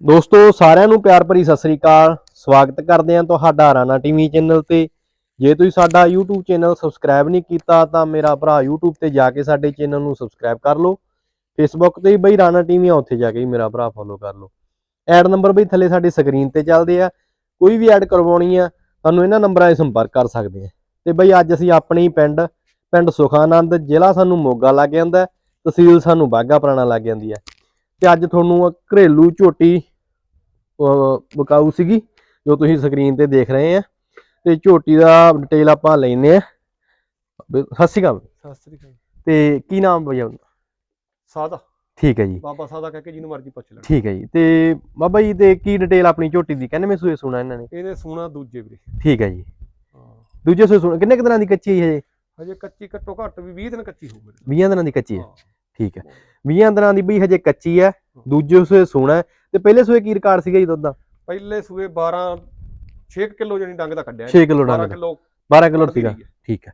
ਦੋਸਤੋ, ਸਾਰਿਆਂ ਨੂੰ ਪਿਆਰ ਭਰੀ ਸਤਿ ਸ੍ਰੀ ਅਕਾਲ। ਸਵਾਗਤ ਕਰਦੇ ਹਾਂ ਤੁਹਾਡਾ ਰਾਣਾ ਟੀਵੀ ਚੈਨਲ ਤੇ। ਜੇ ਤੁਸੀਂ ਸਾਡਾ YouTube ਚੈਨਲ ਸਬਸਕ੍ਰਾਈਬ ਨਹੀਂ ਕੀਤਾ, ਤਾਂ ਮੇਰਾ ਭਰਾ YouTube ਤੇ ਜਾ ਕੇ ਸਾਡੇ ਚੈਨਲ ਨੂੰ ਸਬਸਕ੍ਰਾਈਬ ਕਰ ਲਓ। Facebook ਤੇ ਵੀ ਬਈ ਰਾਣਾ ਟੀਵੀ ਆ, ਉੱਥੇ ਜਾ ਕੇ ਵੀ ਮੇਰਾ ਭਰਾ ਫੋਲੋ ਕਰ ਲਓ। ਐਡ ਨੰਬਰ ਬਈ ਥੱਲੇ ਸਾਡੀ ਸਕਰੀਨ ਤੇ ਚੱਲਦੇ ਆ। ਕੋਈ ਵੀ ਐਡ ਕਰਵਾਉਣੀ ਆ, ਤੁਹਾਨੂੰ ਇਹਨਾਂ ਨੰਬਰਾਂ 'ਤੇ ਸੰਪਰਕ ਕਰ ਸਕਦੇ ਆ। ਤੇ ਬਈ ਅੱਜ ਅਸੀਂ ਆਪਣੇ ਪਿੰਡ ਪਿੰਡ ਸੁਖਾਨੰਦ ਜ਼ਿਲ੍ਹਾ ਸਾਨੂੰ ਮੋਗਾ ਲੱਗ ਜਾਂਦਾ ਤਹਿਸੀਲ ਸਾਨੂੰ ਬਾਗਾ ਪੁਰਾਣਾ ਲੱਗ ਜਾਂਦੀ ਹੈ। ਤੇ ਅੱਜ ਤੁਹਾਨੂੰ ਘਰੇਲੂ ਝੋਟੀ ਵਿਕਾਊ ਸੀਗੀ ਜੋ ਤੁਸੀਂ ਸਕਰੀਨ ਤੇ ਦੇਖ ਰਹੇ ਆ। ਤੇ ਝੋਟੀ ਦਾ ਡਿਟੇਲ ਆਪਾਂ ਲੈਨੇ ਆ। ਸਤਿ ਸ਼੍ਰੀ ਅਕਾਲ। ਸਤਿ ਸ੍ਰੀ ਅਕਾਲ। ਤੇ ਕੀ ਨਾਮ ਬਈ ਆਪਣਾ? ਸਾਦਾ। ਠੀਕ ਹੈ ਜੀ। ਬਾਬਾ ਸਾਦਾ ਕਹਿ ਕੇ ਜਿਹਨੂੰ ਮਰਜ਼ੀ ਪੁੱਛ ਲੈਣ। ਠੀਕ ਹੈ ਜੀ। ਤੇ ਬਾਬਾ ਜੀ ਤੇ ਕੀ ਡਿਟੇਲ ਆਪਣੀ ਝੋਟੀ ਦੀ? ਕਹਿੰਦੇ ਮੈਂ ਸੂਏ ਸੁਣਾ ਇਹਨਾਂ ਨੇ। ਇਹਨੇ ਸੋਨਾ ਦੂਜੇ ਵੀਰੇ। ਠੀਕ ਹੈ ਜੀ। ਦੂਜੇ ਸੂਏ ਸੁਣਾ ਕਿੰਨੇ ਕੁ ਦਿਨਾਂ ਦੀ ਕੱਚੀ ਹੈ ਹਜੇ ਹਜੇ ਕੱਚੀ ਘੱਟੋ ਘੱਟ ਵੀ 20 ਦਿਨ ਕੱਚੀ ਹੋ ਮੇਰੇ 20 ਦਿਨਾਂ ਦੀ ਕੱਚੀ ਹਾਂ। ਠੀਕ ਹੈ। 20 ਦਿਨਾਂ ਦੀ ਬਈ ਹਜੇ ਕੱਚੀ ਹੈ ਦੂਜੇ ਸੂਏ ਸੁਣਾ ਤੇ ਪਹਿਲੇ ਸੂਏ ਕੀ ਰਿਕਾਰਡ ਸੀਗਾ ਜੀ ਦੁੱਧ ਦਾ? ਪਹਿਲੇ ਸੂਏ 12 6 ਕਿਲੋ ਜਣੀ ਡੰਗ ਦਾ ਕੱਢਿਆ 6 ਕਿਲੋ 12 ਡੰਗ ਕਿਲੋ 12 ਕਿਲੋ ਸੀਗਾ। ਠੀਕ ਹੈ।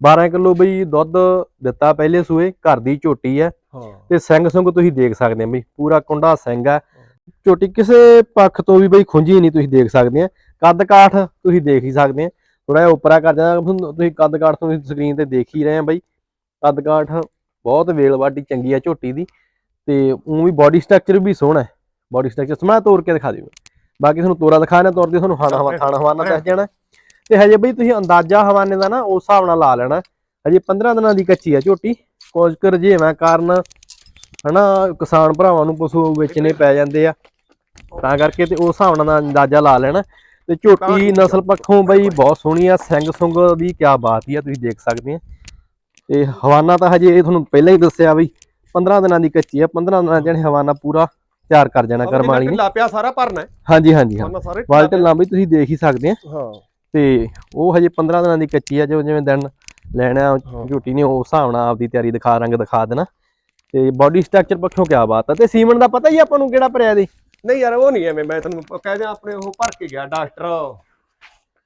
12 ਕਿਲੋ ਬਈ ਦੁੱਧ ਦਿੱਤਾ ਪਹਿਲੇ ਸੂਏ ਘਰ ਦੀ ਝੋਟੀ ਹੈ। ਤੇ ਸਿੰਘ ਸੰਗ ਤੁਸੀਂ ਦੇਖ ਸਕਦੇ ਆ ਬਈ ਪੂਰਾ ਕੁੰਡਾ ਸਿੰਘ ਹੈ। ਝੋਟੀ ਕਿਸੇ ਪੱਖ ਤੋਂ ਵੀ ਬਈ ਖੁੰਝੀ ਨਹੀਂ ਤੁਸੀਂ ਦੇਖ ਸਕਦੇ ਆ ਕੱਦ ਕਾਠ ਤੁਸੀਂ ਦੇਖ ਹੀ ਸਕਦੇ ਆ ਥੋੜਾ ਜਿਹਾ ਉੱਪਰਾ ਕਰ ਜਾਣਾ ਤੁਹਾਨੂੰ- ਤੁਸੀਂ ਕੱਦ ਕਾਠ ਤੋਂ ਸਕਰੀਨ ਤੇ ਦੇਖ ਹੀ ਰਹੇ ਆ ਬਈ। ਕੱਦ ਕਾਠ ਬਹੁਤ ਵੇਲ ਵਾਡੀ ਚੰਗੀ ਆ ਝੋਟੀ ਦੀ ਤੇ ਉਹ ਵੀ ਬਾਡੀ ਸਟਰਕਚਰ ਵੀ ਸੋਹਣਾ ਹੈ। ਬਾਡੀ ਸਟਰਕਚਰ ਸਮਾਂ ਤੋੜ ਕੇ ਦਿਖਾ ਦਿਓ। ਬਾਕੀ ਤੁਹਾਨੂੰ ਤੋਰਾ ਦਿਖਾਣਾ ਤੋਰ ਦੇ ਤੁਹਾਨੂੰ ਖਾਣਾ ਹਵਾ ਖਾਣਾ ਹਵਾਨਾ ਦੱਸ ਜਾਣਾ। ਤੇ ਹਜੇ ਬਈ ਤੁਸੀਂ ਅੰਦਾਜ਼ਾ ਹਵਾਨੇ ਦਾ ਨਾ ਉਸ ਹਿਸਾਬ ਨਾਲ ਲਾ ਲੈਣਾ। ਹਜੇ 15 ਦਿਨਾਂ ਦੀ ਕੱਚੀ ਆ ਝੋਟੀ। ਕੁਝ ਕਰ ਰਜੇਵਾਂ ਕਾਰਨ ਹਨਾ ਕਿਸਾਨ ਭਰਾਵਾਂ ਨੂੰ ਪਸ਼ੂ ਵੇਚਣੇ ਪੈ ਜਾਂਦੇ ਆ। ਤਾਂ ਕਰਕੇ ਤੇ ਉਸ ਹਿਸਾਬ ਨਾਲ ਅੰਦਾਜ਼ਾ ਲਾ ਲੈਣਾ। ਤੇ ਝੋਟੀ ਨਸਲ ਪੱਖੋਂ ਬਈ ਬਹੁਤ ਸੋਹਣੀ ਆ। ਸਿੰਘ ਸੁੰਗ ਦੀ ਕੀ ਬਾਤ ਹੀ ਆ ਤੁਸੀਂ ਦੇਖ ਸਕਦੇ ਆ। ਤੇ ਹਵਾਨਾ ਤਾਂ ਹਜੇ ਇਹ ਤੁਹਾਨੂੰ ਪਹਿਲਾਂ ਹੀ ਦੱਸਿਆ ਬਈ 15 ਦਿਨਾਂ ਦੀ ਕੱਚੀ ਆ 15 ਦਿਨਾਂ ਇਹਨੇ ਹਵਾਨਾ ਪੂਰਾ ਤਿਆਰ ਕਰ ਜਾਣਾ ਕਰਮਾਲੀ ਨੇ। ਢਿੱਲਾ ਪਿਆ ਸਾਰਾ ਭਰਨਾ ਹਾਂਜੀ ਹਾਂਜੀ ਹਾਂ। ਉਹਨਾਂ ਸਾਰੇ ਵਾਲ ਢਿੱਲਾਂ ਵੀ ਤੁਸੀਂ ਦੇਖ ਹੀ ਸਕਦੇ ਆ। ਹਾਂ। ਤੇ ਉਹ ਹਜੇ 15 ਦਿਨਾਂ ਦੀ ਕੱਚੀ ਆ ਜੋ ਜਿਵੇਂ ਦਿਨ ਲੈਣਾ। ਝੋਟੀ ਨੇ ਉਸ ਹਿਸਾਬ ਨਾਲ ਆਪਦੀ ਤਿਆਰੀ ਦਿਖਾ ਰੰਗ ਦਿਖਾ ਦੇਣਾ। ਤੇ ਬਾਡੀ ਸਟਰਕਚਰ ਪੱਖੋਂ ਕੀ ਬਾਤ ਆ। ਤੇ ਸੀਮਨ ਦਾ ਪਤਾ ਹੀ ਆਪਾਂ ਨੂੰ ਕਿਹੜਾ ਭਰਿਆ ਦੇ ਨਹੀਂ ਯਾਰ ਉਹ ਨਹੀਂ ਐਵੇਂ ਮੈਂ ਤੈਨੂੰ ਕਹਿ ਦਿਆਂ ਆਪਣੇ ਉਹ ਭਰ ਕੇ ਗਿਆ ਡਾਕਟਰ।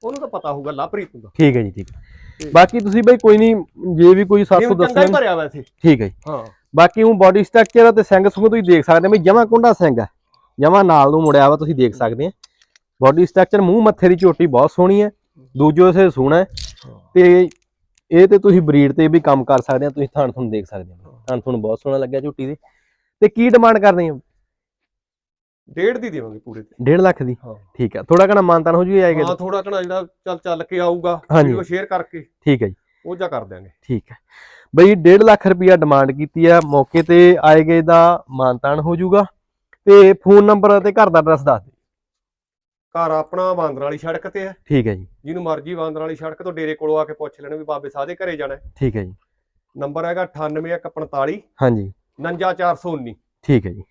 ਉਹਨੂੰ ਤਾਂ ਪਤਾ ਹੋਊਗਾ ਲਾਪਰੀਤ ਨੂੰ ਠੀਕ ਹੈ ਜੀ ਠੀਕ ਹੈ। ਬਾਕੀ ਤੁਸੀਂ ਬਈ ਕੋਈ ਨਹੀਂ ਜੇ ਵੀ ਕੋਈ ਸਾਥੋਂ ਚੰਗਾ ਦੱਸਣਾ ਹੀ ਭਰਿਆ ਵੈਸੇ ਠੀਕ ਹੈ ਜੀ। ਹਾਂ। ਬਾਕੀ ਉਹ ਬਾਡੀ ਸਟਰਕਚਰ ਤੇ ਸਿੰਘ ਸੁੰਗ ਤੁਸੀਂ ਦੇਖ ਸਕਦੇ ਹੋ ਬਈ ਜਮਾ ਕੁੰਡਾ ਸਿੰਘ ਹੈ। ਜਮਾ ਨਾਲ ਨੂੰ ਮੁੜਿਆ ਵਾ ਤੁਸੀਂ ਦੇਖ ਸਕਦੇ ਆ ਬਾਡੀ ਸਟਰਕਚਰ ਮੂੰਹ ਮੱਥੇ ਦੀ ਝੋਟੀ ਬਹੁਤ ਸੋਹਣੀ ਹੈ ਦੂਜੋ ਸੇ ਸੋਹਣਾ ਤੇ ਇਹ ਤੇ ਤੁਸੀਂ ਬਰੀਡ ਤੇ ਵੀ ਕੰਮ ਕਰ ਸਕਦੇ ਆ ਤੁਸੀਂ ਥਣ ਤੁਹਾਨੂੰ ਦੇਖ ਸਕਦੇ ਹੋ। ਥਣ ਤੁਹਾਨੂੰ ਬਹੁਤ ਸੋਹਣਾ ਲੱਗਿਆ ਝੋਟੀ ਦੇ। ਤੇ ਕੀ ਡਿਮਾਂਡ ਕਰਦੇ ਆ ਡੇਢ ਦੀ ਦੇਵਾਂਗੇ ਪੂਰੇ ਤੇ। 1.5 ਲੱਖ ਦੀ? ਹਾਂ। ਠੀਕ ਹੈ ਥੋੜਾ ਘਣਾ ਮਾਨਤਾਨ ਹੋ ਜੂਗਾ ਆਏਗਾ ਹਾਂ ਥੋੜਾ ਘਣਾ ਜਿਹੜਾ ਚੱਲ ਚੱਲ ਕੇ ਆਊਗਾ ਹਾਂਜੀ। ਵੀਡੀਓ ਸ਼ੇਅਰ ਕਰਕੇ ਠੀਕ ਹੈ ਜੀ। ਉਹ ਜਾ ਕਰ ਦਿਆਂਗੇ। ਠੀਕ ਹੈ ਬਈ 1.5 ਲੱਖ ਰੁਪਇਆ ਡਿਮਾਂਡ ਕੀਤੀ ਹੈ ਮੌਕੇ ਤੇ ਆਏਗੇ ਦਾ ਮਾਨਤਾਨ ਹੋ ਜਾਊਗਾ ਤੇ ਫੋਨ ਨੰਬਰ ਅਤੇ ਘਰ ਦਾ ਐਡਰੈਸ ਦੱਸ ਦਿਓ। ਘਰ ਆਪਣਾ ਬਾਂਦਰ ਵਾਲੀ ਸੜਕ ਤੇ ਹੈ। ਠੀਕ ਹੈ ਜੀ। ਜਿਹਨੂੰ ਮਰਜ਼ੀ ਬਾਂਦਰ ਵਾਲੀ ਸੜਕ ਤੋਂ ਡੇਰੇ ਕੋਲੋਂ ਆ ਕੇ ਪੁੱਛ ਲੈਣ ਵੀ ਬਾਬੇ ਸਾਦੇ ਘਰੇ ਜਾਣਾ ਹੈ। ਠੀਕ ਹੈ ਜੀ। ਨੰਬਰ ਹੈਗਾ 98145 ਹਾਂਜੀ। 59419 ਠੀਕ ਹੈ ਜੀ।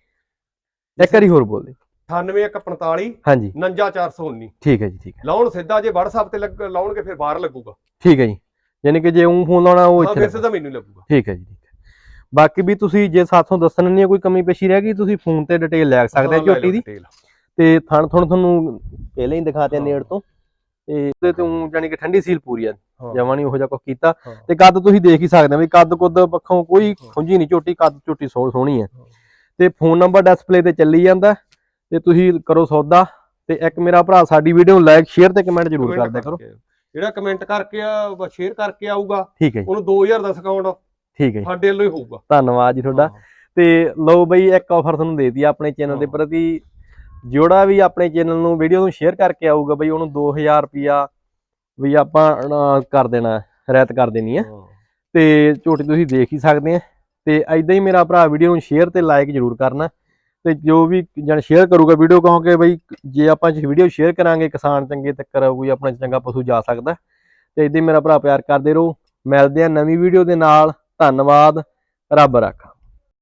ਇੱਕ ਵਾਰੀ ਹੋਰ ਬੋਲ ਦਿਓ 98145 ਹਾਂਜੀ 59419 ਠੀਕ ਹੈ ਜੀ ਠੀਕ ਹੈ ਲਾਉਣ ਸਿੱਧਾ ਜੇ WhatsApp ਤੇ ਲਾਉਣਗੇ ਫਿਰ ਬਾਹਰ ਲੱਗੂਗਾ ਠੀਕ ਹੈ ਜੀ ਯਾਨੀ ਕਿ ਜੇ ਉਹ ਫੋਨ ਲਾਉਣਾ ਉਹ ਇੱਥੇ। ਸਿੱਧਾ ਮੈਨੂੰ ਲੱਗੂਗਾ ਠੀਕ ਹੈ ਜੀ ਠੀਕ ਹੈ ਬਾਕੀ ਵੀ ਤੁਸੀਂ ਜੇ ਸਾਥੋਂ ਦੱਸਣ ਨਹੀਂ ਕੋਈ ਕਮੀ ਪੇਸ਼ੀ ਰਹਿ ਗਈ ਤੁਸੀਂ ਫੋਨ ਤੇ ਡਿਟੇਲ ਲੈ ਸਕਦੇ ਹੋ ਝੋਟੀ ਦੀ। ਤੇ ਥਣ ਥਣ ਤੁਹਾਨੂੰ ਪਹਿਲਾਂ ਹੀ ਦਿਖਾਤੇ। ਨੇੜ ਤੋਂ ਤੇ ਉਹਦੇ ਤੋਂ ਜਾਨੀ ਕਿ ਠੰਡੀ ਸੀਲ ਪੂਰੀ ਆ ਹਾਂ। ਜਮਾਂ ਨੀ ਉਹੋ ਜਿਹਾ ਕੁਛ ਕੀਤਾ। ਤੇ ਕੱਦ ਤੁਸੀਂ ਦੇਖ ਹੀ ਸਕਦੇ ਹੋ ਵੀ ਕੱਦ ਕੁੱਦ ਪੱਖੋਂ ਕੋਈ। ਖੁੰਝੀ ਨਹੀਂ ਝੋਟੀ ਕੱਦ ਝੋਟੀ ਸੋਹ ਸੋਹਣੀ ਹਾਂ। ਤੇ ਫੋਨ ਨੰਬਰ ਡਿਸਪਲੇ ਤੇ ਚੱਲੀ ਜਾਂਦਾ ਤੇ ਤੁਸੀਂ ਕਰੋ ਸੌਦਾ ਤੇ ਇੱਕ ਮੇਰਾ ਭਰਾ ਸਾਡੀ ਵੀਡੀਓ ਨੂੰ ਲਾਈਕ ਸ਼ੇਅਰ ਤੇ ਕਮੈਂਟ ਜ਼ਰੂਰ ਕਰਦਿਆ ਕਰੋ। ਜਿਹੜਾ ਕਮੈਂਟ ਕਰਕੇ ਆ ਸ਼ੇਅਰ ਕਰਕੇ ਆਊਗਾ ਠੀਕ ਹੈ ਜੀ ਉਹਨੂੰ 2000 ਦਾ ਡਿਸਕਾਊਂਟ ਠੀਕ ਹੈ ਸਾਡੇ ਵੱਲੋਂ ਹੀ ਹੋਊਗਾ ਧੰਨਵਾਦ ਜੀ ਤੁਹਾਡਾ। ਤੇ ਲਓ ਬਈ ਇੱਕ ਆਫਰ ਤੁਹਾਨੂੰ ਦੇ ਦਈਏ ਆਪਣੇ ਚੈਨਲ ਦੇ। ਪ੍ਰਤੀ ਜਿਹੜਾ ਵੀ ਆਪਣੇ ਚੈਨਲ ਨੂੰ ਵੀਡੀਓ ਨੂੰ ਸ਼ੇਅਰ ਕਰਕੇ ਆਊਗਾ ਬਈ ਉਹਨੂੰ 2000 ਰੁਪਿਆ ਵੀ ਆਪਾਂ ਕਰ ਦੇਣਾ ਰੈਤ ਕਰ ਦੇਣੀ ਹਾਂ। ਤੇ ਝੋਟੀ ਤੁਸੀਂ ਦੇਖ ਹੀ ਸਕਦੇ ਆ ਤੇ ਐਦਾਂ ਹੀ ਮੇਰਾ ਭਰਾ ਵੀਡੀਓ ਨੂੰ ਸ਼ੇਅਰ ਤੇ ਲਾਈਕ ਜ਼ਰੂਰ ਕਰਨਾ ਤੇ ਜੋ ਵੀ ਜਣ ਸ਼ੇਅਰ ਕਰੂਗਾ ਵੀਡੀਓ ਕਹੋਗੇ ਬਈ ਜੇ ਆਪਾਂ ਵੀਡੀਓ ਸ਼ੇਅਰ ਕਰਾਂਗੇ, ਕਿਸਾਨ ਚੰਗੇ ਤੱਕਰ ਕੋਈ ਆਪਣਾ ਚੰਗਾ ਪਸ਼ੂ ਜਾ ਸਕਦਾ। ਤੇ ਐਦਾਂ ਹੀ ਮੇਰਾ ਭਰਾ ਪਿਆਰ ਕਰਦੇ ਰਹੋ। ਮਿਲਦੇ ਆ ਨਵੀਂ ਵੀਡੀਓ ਦੇ ਨਾਲ। ਧੰਨਵਾਦ। ਰੱਬ ਰੱਖਾ।